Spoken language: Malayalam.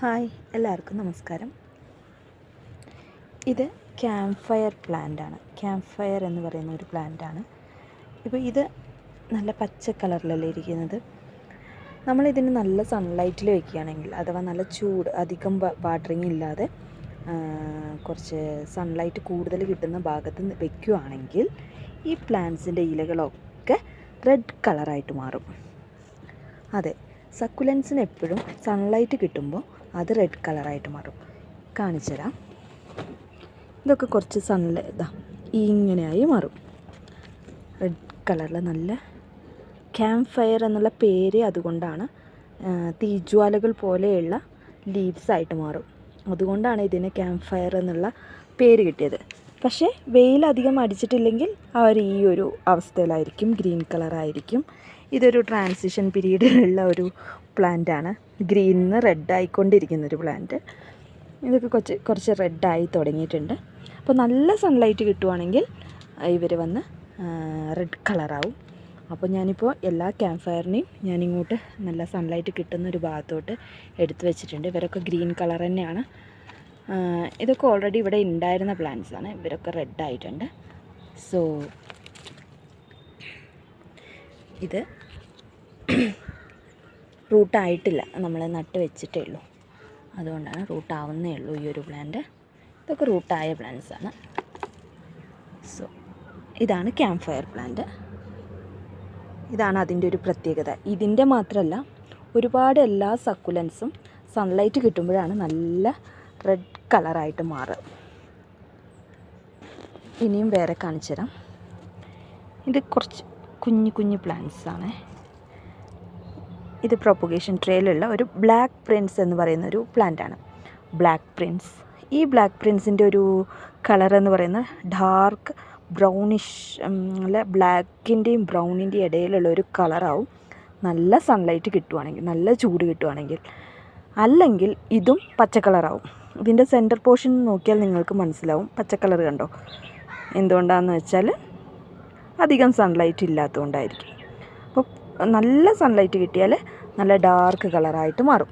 ഹായ് എല്ലാവർക്കും നമസ്കാരം. ഇത് ക്യാമ്പ് ഫയർ പ്ലാന്റ് ആണ്. ക്യാമ്പ് ഫയർ എന്ന് പറയുന്ന ഒരു പ്ലാന്റ് ആണ്. ഇപ്പോൾ ഇത് നല്ല പച്ച കളറിലല്ലേ ഇരിക്കുന്നത്? നമ്മളിതിന് നല്ല സൺലൈറ്റിൽ വെക്കുകയാണെങ്കിൽ അഥവാ നല്ല ചൂട് അധികം വാട്ടറിങ് ഇല്ലാതെ കുറച്ച് സൺലൈറ്റ് കൂടുതൽ കിട്ടുന്ന ഭാഗത്ത് വയ്ക്കുകയാണെങ്കിൽ ഈ പ്ലാന്റ്സിന്റെ ഇലകളൊക്കെ റെഡ് കളറായിട്ട് മാറും. അതെ സക്കുലൻസിന് എപ്പോഴും സൺലൈറ്റ് കിട്ടുമ്പോൾ അത് റെഡ് കളറായിട്ട് മാറും. കാണിച്ചു തരാം. ഇതൊക്കെ കുറച്ച് സൺലൈ ഇതാ ഇങ്ങനെയായി മാറും. റെഡ് കളറിൽ നല്ല ക്യാമ്പ് ഫയർ എന്നുള്ള പേര് അതുകൊണ്ടാണ് തീജ്വാലകൾ പോലെയുള്ള ലീവ്സ് ആയിട്ട് മാറും. അതുകൊണ്ടാണ് ഇതിന് ക്യാമ്പ് ഫയർ എന്നുള്ള പേര് കിട്ടിയത്. പക്ഷേ വെയിൽ അധികം അടിച്ചിട്ടില്ലെങ്കിൽ അവർ ഈ ഒരു അവസ്ഥയിലായിരിക്കും ഗ്രീൻ കളറായിരിക്കും ഇതൊരു ട്രാൻസിഷൻ പീരീഡിലുള്ള ഒരു പ്ലാന്റ് ആണ്. ഗ്രീനിൽ നിന്ന് റെഡ് ആയിക്കൊണ്ടിരിക്കുന്ന ഒരു പ്ലാന്റ് ഇതൊക്കെ കുറച്ച് കുറച്ച് റെഡായി തുടങ്ങിയിട്ടുണ്ട്. അപ്പോൾ നല്ല സൺലൈറ്റ് കിട്ടുവാണെങ്കിൽ ഇവർ വന്ന് റെഡ് കളറാവും അപ്പോൾ ഞാനിപ്പോൾ എല്ലാ ക്യാമ്പ് ഫയറിനെയും ഞാനിങ്ങോട്ട് നല്ല സൺലൈറ്റ് കിട്ടുന്ന ഒരു ഭാഗത്തോട്ട് എടുത്തു വെച്ചിട്ടുണ്ട്. ഇവരൊക്കെ ഗ്രീൻ കളർ തന്നെയാണ്. ഇതൊക്കെ ഓൾറെഡി ഇവിടെ ഉണ്ടായിരുന്ന പ്ലാന്റ്സാണ് ഇവരൊക്കെ റെഡ് ആയിട്ടുണ്ട്. സോ ഇത് റൂട്ടായിട്ടില്ല. നമ്മൾ നട്ട് വെച്ചിട്ടേ ഉള്ളൂ. അതുകൊണ്ടാണ് റൂട്ടാവുന്നേ ഉള്ളൂ ഈ ഒരു പ്ലാന്റ്. ഇതൊക്കെ റൂട്ടായ ആണ്. സോ ഇതാണ് ക്യാമ്പ് ഫയർ പ്ലാന്റ്. ഇതാണ് അതിന്റെ ഒരു പ്രത്യേകത. ഇതിന്റെ മാത്രമല്ല ഒരുപാട് എല്ലാ സക്കുലൻസും സൺലൈറ്റ് കിട്ടുമ്പോഴാണ് നല്ല റെഡ് കളറായിട്ട് മാറുക ഇനിയും വേറെ കാണിച്ചു തരാം ഇത് കുറച്ച് കുഞ്ഞു കുഞ്ഞു പ്ലാന്റ്സ് ആണ്. ഇത് പ്രൊപ്പഗേഷൻ ട്രേയിലുള്ള ഒരു ബ്ലാക്ക് പ്രിൻസ് എന്ന് പറയുന്ന ഒരു പ്ലാന്റ് ആണ്. ബ്ലാക്ക് പ്രിൻസ് ഈ ബ്ലാക്ക് പ്രിൻസിന്റെ ഒരു കളർ എന്ന് പറയുന്നത് ഡാർക്ക് ബ്രൗണിഷ് അല്ല ബ്ലാക്കിന്റെയും ബ്രൗണിന്റെയും ഇടയിലുള്ള ഒരു കളറാവും നല്ല സൺലൈറ്റ് കിട്ടുവാണെങ്കിൽ നല്ല ചൂട് കിട്ടുവാണെങ്കിൽ അല്ലെങ്കിൽ ഇതും പച്ച കളറാവും ഇതിന്റെ സെന്റർ പോർഷൻ നോക്കിയാൽ നിങ്ങൾക്ക് മനസ്സിലാവും. പച്ച കളർ കണ്ടോ? എന്തുകൊണ്ടാണെന്ന് വെച്ചാൽ അധികം സൺലൈറ്റ് ഇല്ലാത്തതുകൊണ്ടായിരിക്കും. അപ്പോൾ നല്ല സൺലൈറ്റ് കിട്ടിയാൽ നല്ല ഡാർക്ക് കളറായിട്ട് മാറും.